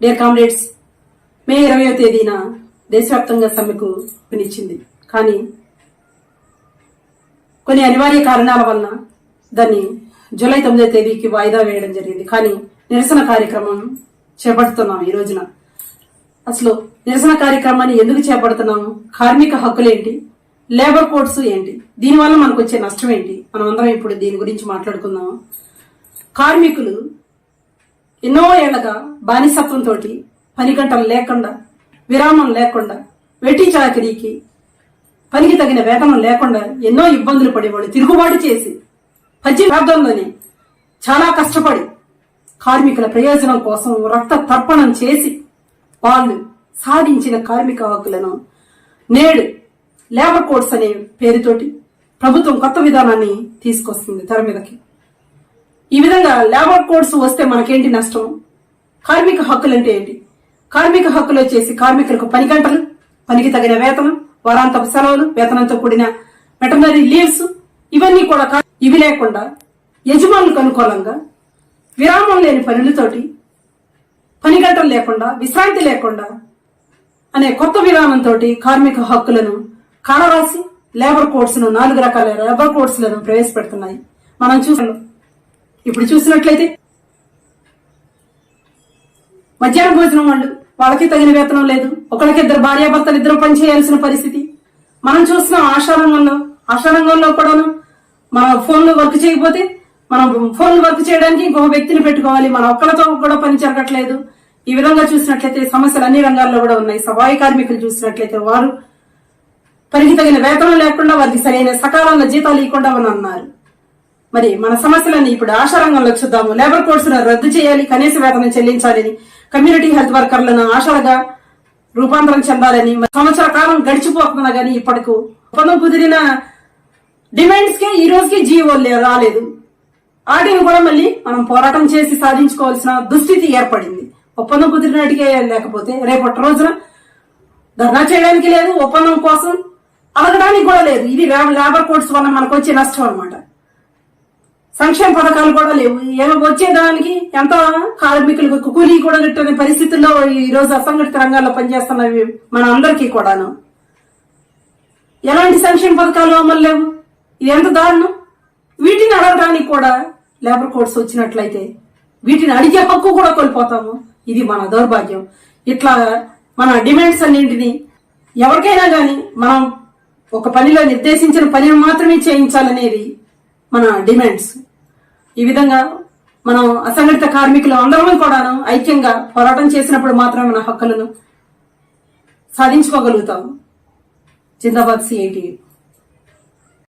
Dear comrades మే ఇరవయో తేదీన దేశవ్యాప్తంగా సమ్మెకు పిలిచింది. కానీ కొన్ని అనివార్య కారణాల వలన దాన్ని జూలై తొమ్మిదో తేదీకి వాయిదా వేయడం జరిగింది. కానీ నిరసన కార్యక్రమం చేపడుతున్నాం ఈ రోజున. అసలు నిరసన కార్యక్రమాన్ని ఎందుకు చేపడుతున్నాము కార్మిక హక్కులేంటి లేబర్ కోడ్స్ ఏంటి? దీనివల్ల మనకు వచ్చే నష్టం ఏంటి? మనం అందరం ఇప్పుడు దీని గురించి మాట్లాడుకుందాము కార్మికులు ఎన్నో ఏళ్ళగా బానిసత్వంతో పని గంటలు లేకుండా విరామం లేకుండా వెట్టి చాకరీకి పనికి తగిన వేతనం లేకుండా ఎన్నో ఇబ్బందులు పడేవాళ్ళు తిరుగుబాటు చేసి పద్దెనిమిది చాలా కష్టపడి కార్మికుల ప్రయోజనం కోసం రక్త తర్పణం చేసి వాళ్ళు సాధించిన కార్మిక హక్కులను నేడు లేబర్ కోడ్స్ అనే పేరుతోటి ప్రభుత్వం కొత్త విధానాన్ని తీసుకొస్తుంది తెర మీదకి. ఈ విధంగా లేబర్ కోడ్స్ వస్తే మనకేంటి నష్టం? కార్మిక హక్కులు అంటే ఏంటి? కార్మిక హక్కులు వచ్చేసి కార్మికులకు పని గంటలు పనికి తగిన వేతనం వారాంతపు సెలవులు వేతనంతో కూడిన వెటనరీ లీవ్స్ ఇవన్నీ కూడా ఇవి లేకుండా యజమానులకు అనుకూలంగా విరామం లేని పనులతోటి పని గంటలు లేకుండా విశ్రాంతి లేకుండా అనే కొత్త విధానంతో కార్మిక హక్కులను కాలరాసి లేబర్ కోడ్స్ను నాలుగు రకాల లేబర్ కోడ్స్లను ప్రవేశపెడుతున్నాయి. మనం చూసాం ఇప్పుడు చూసినట్లయితే మధ్యాహ్న భోజనం వాళ్ళు వాళ్ళకి తగిన వేతనం లేదు. ఒకరికి ఇద్దరు భార్యాభర్తలు ఇద్దరు పని చేయాల్సిన పరిస్థితి. మనం చూస్తున్నాం ఆశారంగంలో ఆశారంగంలో కూడాను మన ఫోన్లు వర్క్ చేయకపోతే మనం ఫోన్లు వర్క్ చేయడానికి ఇంకొక వ్యక్తిని పెట్టుకోవాలి. మన ఒక్కలతో కూడా పని జరగట్లేదు. ఈ విధంగా చూసినట్లయితే సమస్యలు అన్ని రంగాల్లో కూడా ఉన్నాయి. సఫాయి కార్మికులు చూసినట్లయితే వారు పనికి తగిన వేతనం లేకుండా వారికి సరైన సకాలంలో జీతాలు ఇవ్వకుండా అని అన్నారు. మరి మన సమస్యలన్నీ ఇప్పుడు ఆశారంగంలో చూద్దాము. లేబర్ కోడ్స్ రద్దు చేయాలి కనీస వేతనం చెల్లించాలని కమ్యూనిటీ హెల్త్ వర్కర్లను ఆశలుగా రూపాంతరం చెందాలని సంవత్సర కాలం గడిచిపోతున్నా గానీ ఇప్పటికు ఒప్పందం కుదిరిన డిమాండ్స్ కే ఈ రోజుకి జీవో రాలేదు. వాటిని కూడా మళ్ళీ మనం పోరాటం చేసి సాధించుకోవాల్సిన దుస్థితి ఏర్పడింది. ఒప్పందం కుదిరినట్టుగా లేకపోతే రేపటి రోజున ధర్నా చేయడానికి లేదు ఒప్పందం కోసం అడగడానికి కూడా లేదు. ఇది లేబర్ కోడ్స్ వల్ల మనకు వచ్చే నష్టం అన్నమాట. సంక్షేమ పథకాలు కూడా లేవు. ఏమో వచ్చేదానికి ఎంతో కార్మికులకు కూలీ కూడా గిట్టని పరిస్థితుల్లో ఈ రోజు అసంఘటిత రంగాల్లో పనిచేస్తున్నవి మన అందరికీ కూడాను. ఎలాంటి సంక్షేమ పథకాలు అమలు లేవు? ఇది ఎంత దారుణం? వీటిని అడగడానికి కూడా లేబర్ కోడ్స్ వచ్చినట్లయితే వీటిని అడిగే హక్కు కూడా కోల్పోతాము. ఇది మన దౌర్భాగ్యం. ఇట్లా మన డిమాండ్స్ అన్నింటినీ ఎవరికైనా కానీ మనం ఒక పనిలో నిర్దేశించిన పనిని మాత్రమే చేయించాలనేది మన డిమాండ్స్. ఈ విధంగా మనం అసంఘటిత కార్మికులు అందరం కూడాను ఐక్యంగా పోరాటం చేసినప్పుడు మాత్రమే మన హక్కులను సాధించుకోగలుగుతాము జిందాబాద్ సిఐటి